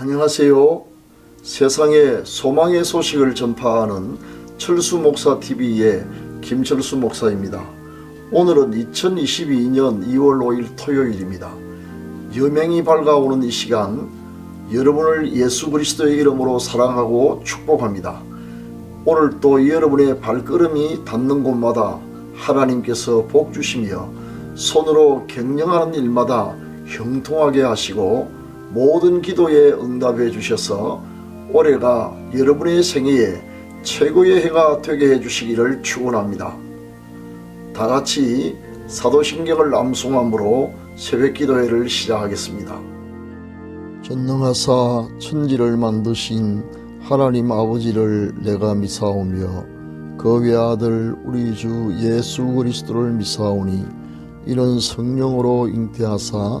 안녕하세요. 세상에 소망의 소식을 전파하는 철수 목사 TV의 김철수 목사입니다. 오늘은 2022년 2월 5일 토요일입니다. 여명이 밝아오는 이 시간 여러분을 예수 그리스도의 이름으로 사랑하고 축복합니다. 오늘 또 여러분의 발걸음이 닿는 곳마다 하나님께서 복 주시며 손으로 경영하는 일마다 형통하게 하시고 모든 기도에 응답해 주셔서 올해가 여러분의 생애에 최고의 해가 되게 해 주시기를 축원합니다. 다 같이 사도신경을 암송함으로 새벽 기도회를 시작하겠습니다. 전능하사 천지를 만드신 하나님 아버지를 내가 미사오며 그 외아들 우리 주 예수 그리스도를 미사오니 이는 성령으로 잉태하사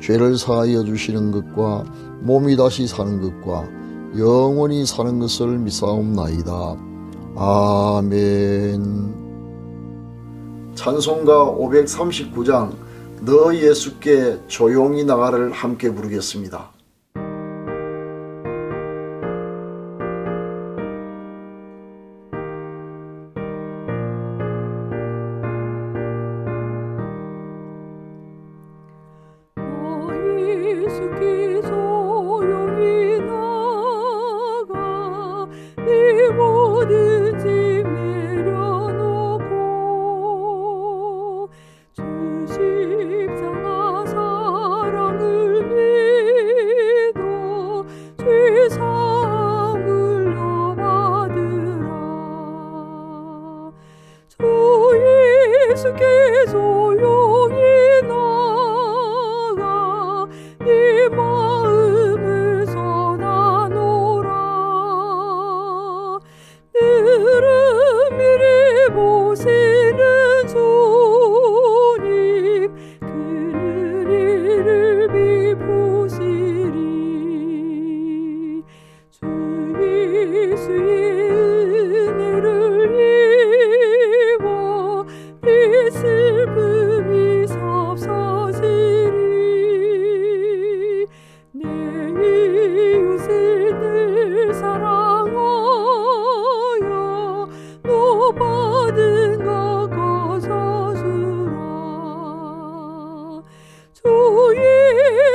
죄를 사하여 주시는 것과 몸이 다시 사는 것과 영원히 사는 것을 미사옵나이다. 아멘. 찬송가 539장 너 예수께 조용히 나가를 함께 부르겠습니다.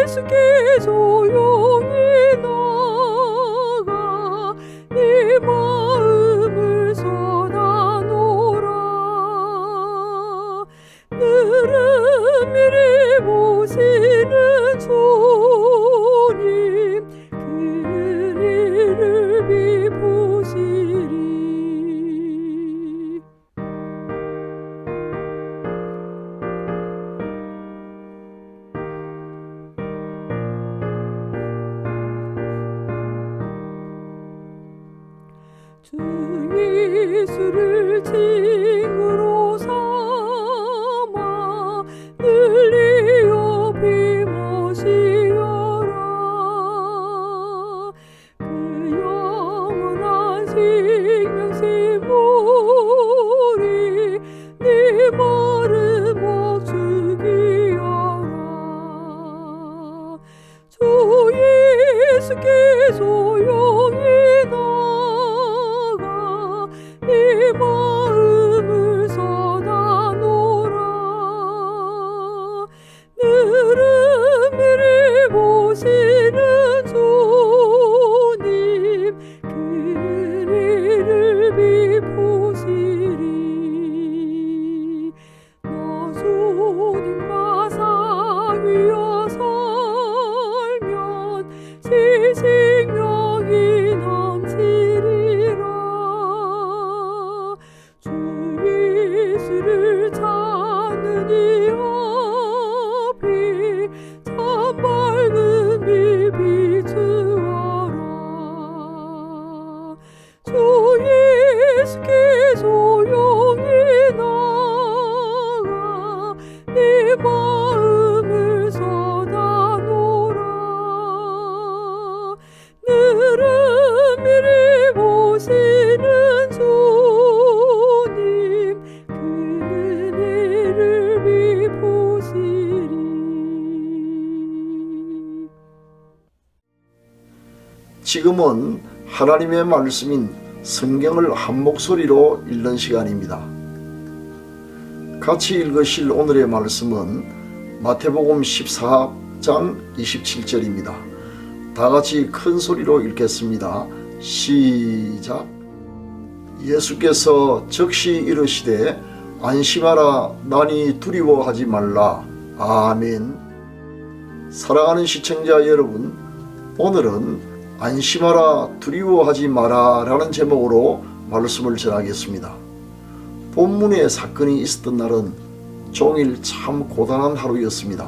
예수께 조용 주 예수를 친 하나님의 말씀인 성경을 한 목소리로 읽는 시간입니다. 같이 읽으실 오늘의 말씀은 마태복음 14장 27절입니다. 다 같이 큰 소리로 읽겠습니다. 시작. 예수께서 즉시 이르시되 안심하라 나니 두려워하지 말라. 아멘. 사랑하는 시청자 여러분, 오늘은 안심하라 두려워하지 마라 라는 제목으로 말씀을 전하겠습니다. 본문의 사건이 있었던 날은 종일 참 고단한 하루였습니다.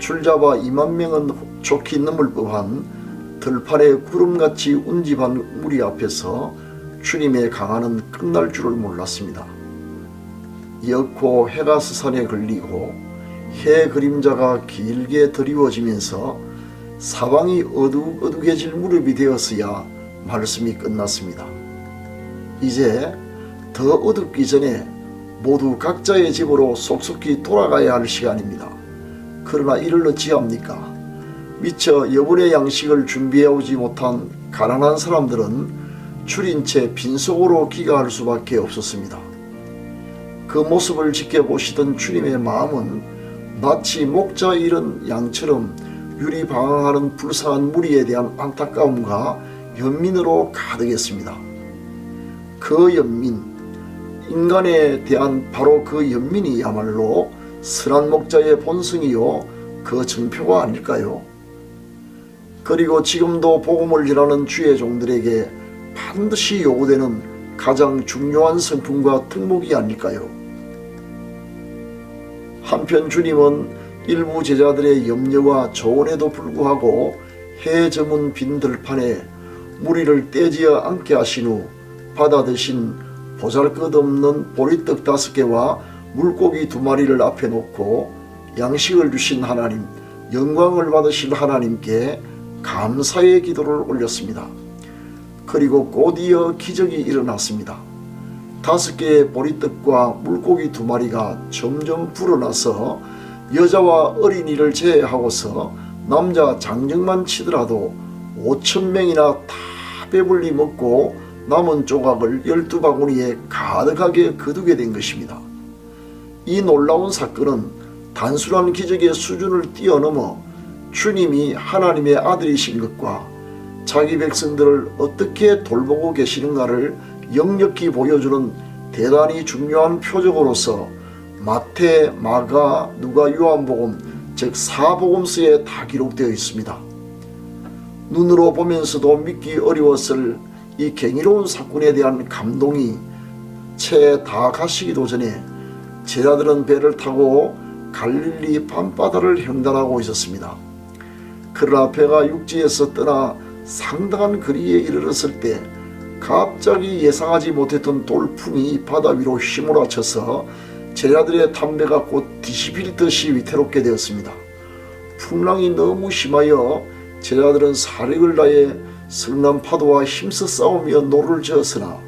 출잡아 2만 명은 좋게 넘을 법한 들판에 구름같이 운집한 무리 앞에서 주님의 강화는 끝날 줄을 몰랐습니다. 였고 해가 스산에 걸리고 해 그림자가 길게 드리워지면서 사방이 어둑어둑해질 무렵이 되었어야 말씀이 끝났습니다. 이제 더 어둡기 전에 모두 각자의 집으로 속속히 돌아가야 할 시간입니다. 그러나 이를 어찌합니까? 미처 여분의 양식을 준비해 오지 못한 가난한 사람들은 줄인 채 빈속으로 귀가할 수밖에 없었습니다. 그 모습을 지켜보시던 주님의 마음은 마치 목자 잃은 양처럼 유리 방황하는 불쌍한 무리에 대한 안타까움과 연민으로 가득했습니다. 그 연민, 인간에 대한 바로 그 연민이야말로 선한 목자의 본성이요 그 증표가 아닐까요? 그리고 지금도 복음을 전하는 주의 종들에게 반드시 요구되는 가장 중요한 성품과 특목이 아닐까요? 한편 주님은 일부 제자들의 염려와 조언에도 불구하고 해 저문 빈 들판에 무리를 떼지어 앉게 하신 후 받아 드신 보잘것없는 보리떡 다섯 개와 물고기 두 마리를 앞에 놓고 양식을 주신 하나님, 영광을 받으실 하나님께 감사의 기도를 올렸습니다. 그리고 곧이어 기적이 일어났습니다. 다섯 개의 보리떡과 물고기 두 마리가 점점 불어나서 여자와 어린이를 제외하고서 남자 장정만 치더라도 5천 명이나 다 배불리 먹고 남은 조각을 열두 바구니에 가득하게 거두게 된 것입니다. 이 놀라운 사건은 단순한 기적의 수준을 뛰어넘어 주님이 하나님의 아들이신 것과 자기 백성들을 어떻게 돌보고 계시는가를 역력히 보여주는 대단히 중요한 표적으로서 마태, 마가, 누가, 요한복음 즉 사복음서에 다 기록되어 있습니다. 눈으로 보면서도 믿기 어려웠을 이 경이로운 사건에 대한 감동이 채 다 가시기도 전에 제자들은 배를 타고 갈릴리 밤바다를 횡단하고 있었습니다. 그러나 배가 육지에서 떠나 상당한 거리에 이르렀을 때 갑자기 예상하지 못했던 돌풍이 바다 위로 휘몰아쳐서 제자들의 담배가 곧 뒤집힐 듯이 위태롭게 되었습니다. 풍랑이 너무 심하여 제자들은 사력을 다해 성난 파도와 힘써 싸우며 노를 저었으나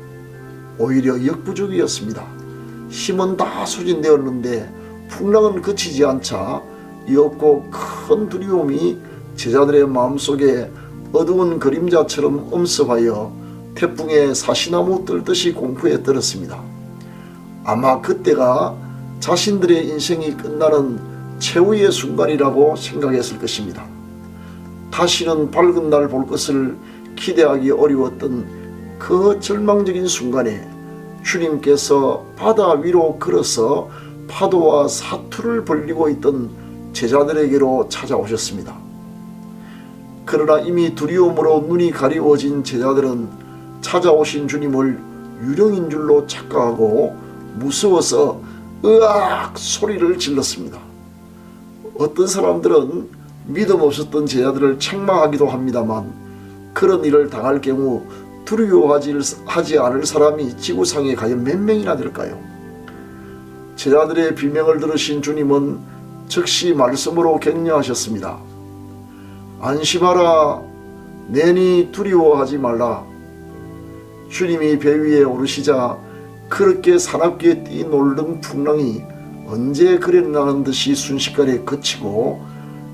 오히려 역부족이었습니다. 힘은 다 소진되었는데 풍랑은 그치지 않자 이없고 큰 두려움이 제자들의 마음속에 어두운 그림자처럼 엄습하여 태풍에 사시나무 떨듯이 공포에 떨었습니다. 아마 그때가 자신들의 인생이 끝나는 최후의 순간이라고 생각했을 것입니다. 다시는 밝은 날 볼 것을 기대하기 어려웠던 그 절망적인 순간에 주님께서 바다 위로 걸어서 파도와 사투를 벌리고 있던 제자들에게로 찾아오셨습니다. 그러나 이미 두려움으로 눈이 가리워진 제자들은 찾아오신 주님을 유령인 줄로 착각하고 무서워서 으악 소리를 질렀습니다. 어떤 사람들은 믿음 없었던 제자들을 책망하기도 합니다만 그런 일을 당할 경우 두려워하지 하지 않을 사람이 지구상에 과연 몇 명이나 될까요? 제자들의 비명을 들으신 주님은 즉시 말씀으로 격려하셨습니다. 안심하라, 내니 두려워하지 말라. 주님이 배 위에 오르시자 그렇게 사납게 뛰놀던 풍랑이 언제 그랬나는 듯이 순식간에 그치고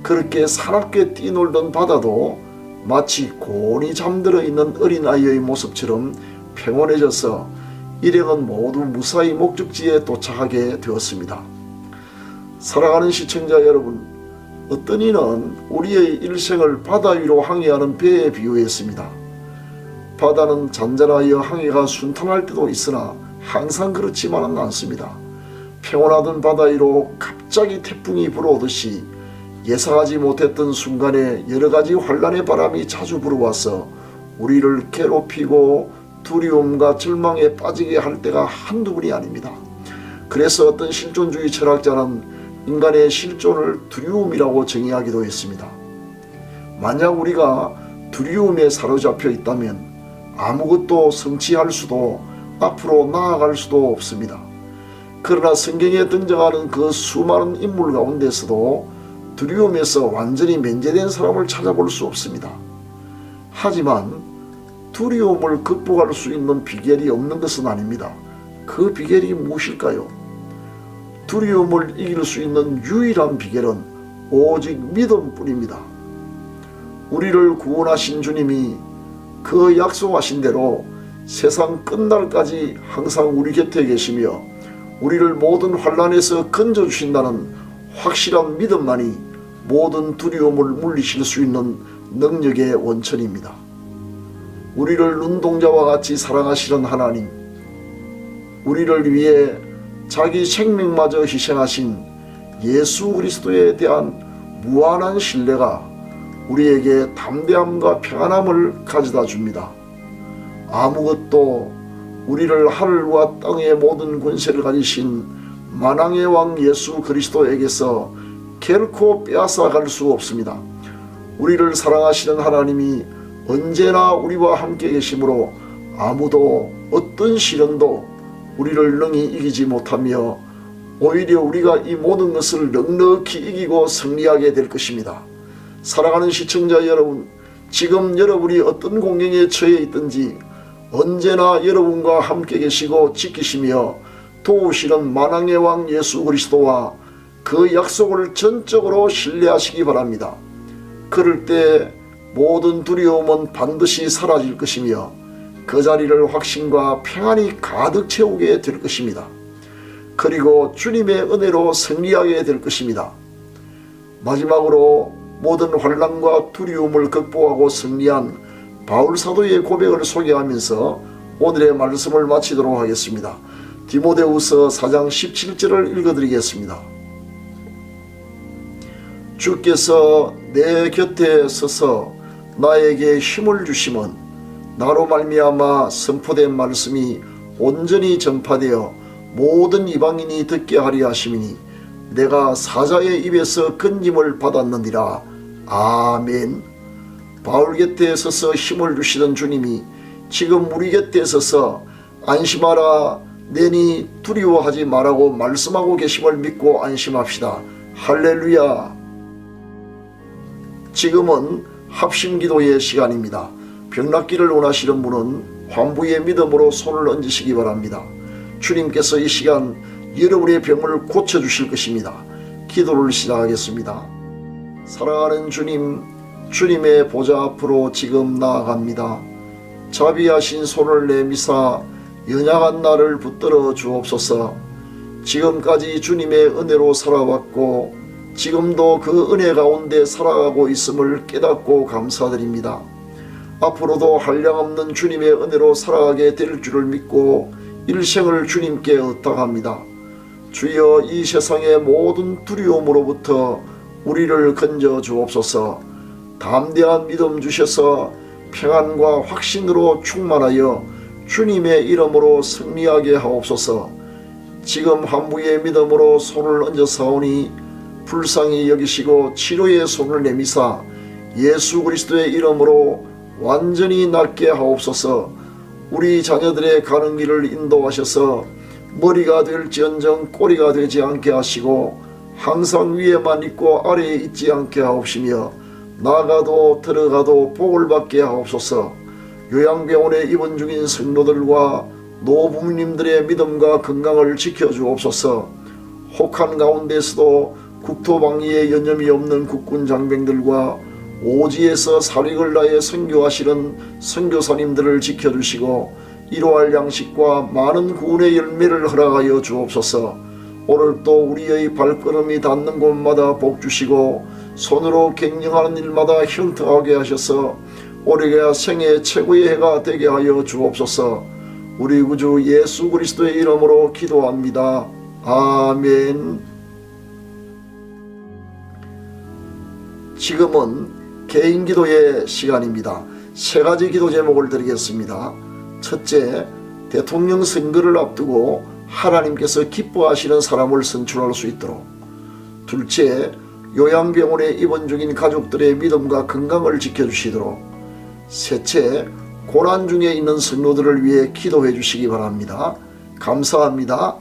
그렇게 사납게 뛰놀던 바다도 마치 곤히 잠들어 있는 어린아이의 모습처럼 평온해져서 일행은 모두 무사히 목적지에 도착하게 되었습니다. 사랑하는 시청자 여러분, 어떤 이는 우리의 일생을 바다 위로 항해하는 배에 비유했습니다. 바다는 잔잔하여 항해가 순탄할 때도 있으나 항상 그렇지만은 않습니다. 평온하던 바다 위로 갑자기 태풍이 불어오듯이 예상하지 못했던 순간에 여러 가지 환란의 바람이 자주 불어와서 우리를 괴롭히고 두려움과 절망에 빠지게 할 때가 한두 분이 아닙니다. 그래서 어떤 실존주의 철학자는 인간의 실존을 두려움이라고 정의하기도 했습니다. 만약 우리가 두려움에 사로잡혀 있다면 아무것도 성취할 수도 앞으로 나아갈 수도 없습니다. 그러나 성경에 등장하는 그 수많은 인물 가운데서도 두려움에서 완전히 면제된 사람을 찾아볼 수 없습니다. 하지만 두려움을 극복할 수 있는 비결이 없는 것은 아닙니다. 그 비결이 무엇일까요? 두려움을 이길 수 있는 유일한 비결은 오직 믿음뿐입니다. 우리를 구원하신 주님이 그 약속하신 대로 세상 끝날까지 항상 우리 곁에 계시며 우리를 모든 환란에서 건져 주신다는 확실한 믿음만이 모든 두려움을 물리칠 수 있는 능력의 원천입니다. 우리를 눈동자와 같이 사랑하시는 하나님, 우리를 위해 자기 생명마저 희생하신 예수 그리스도에 대한 무한한 신뢰가 우리에게 담대함과 평안함을 가져다 줍니다. 아무것도 우리를 하늘과 땅의 모든 권세를 가지신 만왕의 왕 예수 그리스도에게서 결코 빼앗아 갈 수 없습니다. 우리를 사랑하시는 하나님이 언제나 우리와 함께 계시므로 아무도 어떤 시련도 우리를 능히 이기지 못하며 오히려 우리가 이 모든 것을 넉넉히 이기고 승리하게 될 것입니다. 사랑하는 시청자 여러분, 지금 여러분이 어떤 공경에 처해 있든지 언제나 여러분과 함께 계시고 지키시며 도우시는 만왕의 왕 예수 그리스도와 그 약속을 전적으로 신뢰하시기 바랍니다. 그럴 때 모든 두려움은 반드시 사라질 것이며 그 자리를 확신과 평안이 가득 채우게 될 것입니다. 그리고 주님의 은혜로 승리하게 될 것입니다. 마지막으로 모든 환란과 두려움을 극복하고 승리한 바울 사도의 고백을 소개하면서 오늘의 말씀을 마치도록 하겠습니다. 디모데후서 4장 17절을 읽어드리겠습니다. 주께서 내 곁에 서서 나에게 힘을 주심은 나로 말미암아 선포된 말씀이 온전히 전파되어 모든 이방인이 듣게 하리 하심이니 내가 사자의 입에서 건짐을 받았느니라 아멘 바울 곁에 서서 힘을 주시던 주님이 지금 우리 곁에 서서 안심하라 내니 두려워하지 말라고 말씀하고 계심을 믿고 안심합시다 할렐루야 지금은 합심 기도의 시간입니다. 병낫기를 원하시는 분은 환부의 믿음으로 손을 얹으시기 바랍니다. 주님께서 이 시간 여러분의 병을 고쳐주실 것입니다. 기도를 시작하겠습니다. 사랑하는 주님, 주님의 보좌 앞으로 지금 나아갑니다. 자비하신 손을 내미사 연약한 나를 붙들어 주옵소서. 지금까지 주님의 은혜로 살아왔고 지금도 그 은혜 가운데 살아가고 있음을 깨닫고 감사드립니다. 앞으로도 한량없는 주님의 은혜로 살아가게 될 줄을 믿고 일생을 주님께 의탁합니다. 주여 이 세상의 모든 두려움으로부터 우리를 건져 주옵소서. 담대한 믿음 주셔서 평안과 확신으로 충만하여 주님의 이름으로 승리하게 하옵소서. 지금 한부의 믿음으로 손을 얹어 사오니 불쌍히 여기시고 치료의 손을 내미사 예수 그리스도의 이름으로 완전히 낫게 하옵소서. 우리 자녀들의 가는 길을 인도하셔서 머리가 될지언정 꼬리가 되지 않게 하시고 항상 위에만 있고 아래에 있지 않게 하옵시며 나가도 들어가도 복을 받게 하옵소서. 요양병원에 입원 중인 성도들과 노부모님들의 믿음과 건강을 지켜주옵소서. 혹한 가운데서도 국토방위에 여념이 없는 국군 장병들과 오지에서 사익을 다해 선교하시는 선교사님들을 지켜주시고 이로할 양식과 많은 구원의 열매를 허락하여 주옵소서. 오늘 또 우리의 발걸음이 닿는 곳마다 복 주시고 손으로 갱령하는 일마다 형통하게 하셔서 올해가 생애 최고의 해가 되게 하여 주옵소서. 우리 구주 예수 그리스도의 이름으로 기도합니다. 아멘. 지금은 개인 기도의 시간입니다. 세 가지 기도 제목을 드리겠습니다. 첫째, 대통령 선거를 앞두고 하나님께서 기뻐하시는 사람을 선출할 수 있도록. 둘째, 요양병원에 입원 중인 가족들의 믿음과 건강을 지켜주시도록. 셋째, 고난 중에 있는 성도들을 위해 기도해 주시기 바랍니다. 감사합니다.